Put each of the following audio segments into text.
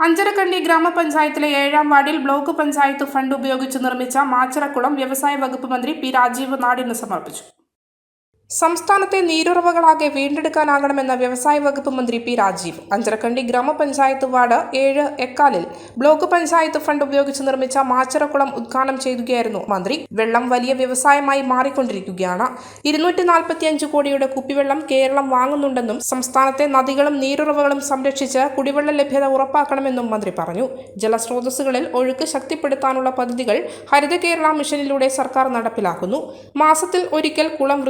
അഞ്ചരക്കണ്ടി ഗ്രാമപഞ്ചായത്തിലെ ഏഴാം വാർഡിൽ ബ്ലോക്ക് പഞ്ചായത്ത് ഫണ്ട് ഉപയോഗിച്ച് നിർമ്മിച്ച മാച്ചറക്കുളം വ്യവസായ വകുപ്പ് മന്ത്രി പി രാജീവ് നാടിന് സമർപ്പിച്ചു. സംസ്ഥാനത്തെ നീരുറവകളാകെ വീണ്ടെടുക്കാനാകണമെന്ന വ്യവസായ വകുപ്പ് മന്ത്രി പി രാജീവ്. അഞ്ചരക്കണ്ടി ഗ്രാമപഞ്ചായത്ത് വാർഡ് ഏഴ് എക്കാലിൽ ബ്ലോക്ക് പഞ്ചായത്ത് ഫണ്ട് ഉപയോഗിച്ച് നിർമ്മിച്ച മാച്ചറക്കുളം ഉദ്ഘാടനം ചെയ്യുകയായിരുന്നു മന്ത്രി. വെള്ളം വലിയ വ്യവസായമായി മാറിക്കൊണ്ടിരിക്കുകയാണ്. ഇരുന്നൂറ്റി നാൽപ്പത്തിയഞ്ച് കോടിയുടെ കുപ്പിവെള്ളം കേരളം വാങ്ങുന്നുണ്ടെന്നും സംസ്ഥാനത്തെ നദികളും നീരുറവകളും സംരക്ഷിച്ച് കുടിവെള്ള ലഭ്യത ഉറപ്പാക്കണമെന്നും മന്ത്രി പറഞ്ഞു. ജലസ്രോതസ്സുകളിൽ ഒഴുക്ക് ശക്തിപ്പെടുത്താനുള്ള പദ്ധതികൾ ഹരിത കേരള മിഷനിലൂടെ സർക്കാർ നടപ്പിലാക്കുന്നു. മാസത്തിൽ ഒരിക്കൽ കുളം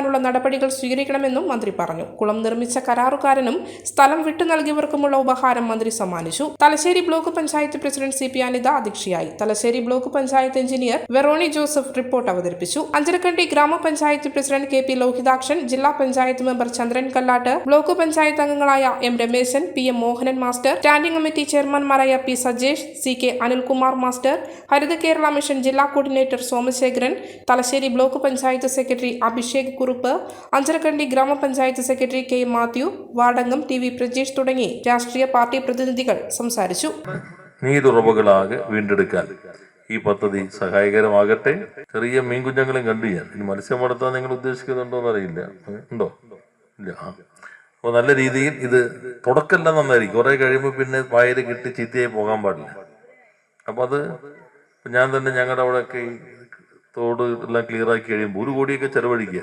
വൃത്തിയാക്കാനുള്ള നടപടികൾ സ്വീകരിക്കണമെന്നും മന്ത്രി പറഞ്ഞു. കുളം നിർമ്മിച്ച കരാറുകാരനും സ്ഥലം വിട്ടു നൽകിയവർക്കുമുള്ള ഉപഹാരം മന്ത്രി സമ്മാനിച്ചു. Thalassery block panchayat president C P Anitha അധ്യക്ഷയായി. Thalassery block panchayat engineer Veroni Joseph report അവതരിപ്പിച്ചു. അഞ്ചരക്കണ്ടി ഗ്രാമപഞ്ചായത്ത് പ്രസിഡന്റ് കെ പി ലോഹിതാക്ഷൻ ജില്ലാ പഞ്ചായത്ത് മെമ്പർ ചന്ദ്രൻ കല്ലാട്ട് ബ്ലോക്ക് പഞ്ചായത്ത് അംഗങ്ങളായ M Rameshan P M Mohanan master standing committee ചെയർമാൻമാരായ P Sajesh C K Anilkumar master Haritha Kerala mission ജില്ലാ coordinator Somasekharan Thalassery block panchayat secretary Abhishek Anjarakandy ഗ്രാമപഞ്ചായത്ത് secretary K Mathew വാർഡംഗം T V Prajesh തുടങ്ങി രാഷ്ട്രീയ party പ്രതിനിധികൾ സംസാരിച്ചു. നീതുറവുകളാകെ വീണ്ടെടുക്കാൻ ഈ പദ്ധതി സഹായകരമാകട്ടെ? ചെറിയ മീൻകുഞ്ഞുങ്ങളെയും കണ്ടു ഞാൻ. ഇനി മത്സ്യം വളർത്താൻ നിങ്ങൾ ഉദ്ദേശിക്കുന്നുണ്ടോ എന്നറിയില്ല. ഉണ്ടോ? ഇല്ല. ആ. അപ്പോൾ നല്ല രീതിയിൽ ഇത് തുടക്കമല്ല നന്നായിരിക്കും. കുറേ കഴിയുമ്പോൾ പിന്നെ വായിൽ കിട്ടി ചീത്തയായി പോകാൻ പാടില്ല. അപ്പോൾ അത് ഞാൻ തന്നെ ഞങ്ങളുടെ അവിടെയൊക്കെ തോട് എല്ലാം ക്ലിയറാക്കി കഴിയുമ്പോൾ ഒരു കോടിയൊക്കെ ചെലവഴിക്കുക.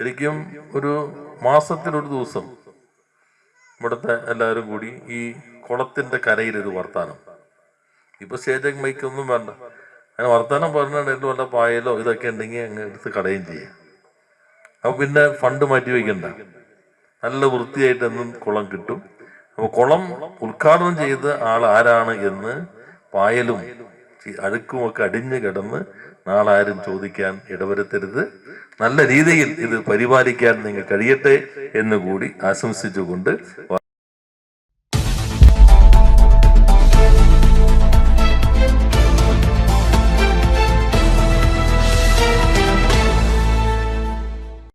ശരിക്കും ഒരു മാസത്തിൽ ഒരു ദിവസം ഇവിടുത്തെ എല്ലാവരും കൂടി ഈ കുളത്തിന്റെ കരയിൽ ഒരു വർത്താനം. ഇപ്പൊ സ്റ്റേജ് മൈക്കൊന്നും വേണ്ട. അങ്ങനെ വർത്താനം പറഞ്ഞിട്ട് വല്ല പായലോ ഇതൊക്കെ ഉണ്ടെങ്കിൽ അങ്ങ് എടുത്ത് കടയും ചെയ്യാം. അപ്പൊ പിന്നെ ഫണ്ട് മാറ്റി വയ്ക്കണ്ട നല്ല വൃത്തിയായിട്ട് എന്നും കുളം കിട്ടും. അപ്പൊ കുളം ഉദ്ഘാടനം ചെയ്ത ആൾ ആരാണ് എന്ന് പായലും അഴുക്കുമൊക്കെ അടിഞ്ഞു കിടന്ന് നാളെ ആരും ചോദിക്കാൻ ഇടവരുത്തരുത്. നല്ല രീതിയിൽ ഇത് പരിപാലിക്കാൻ നിങ്ങൾ കഴിയട്ടെ എന്നുകൂടി ആശംസിച്ചുകൊണ്ട്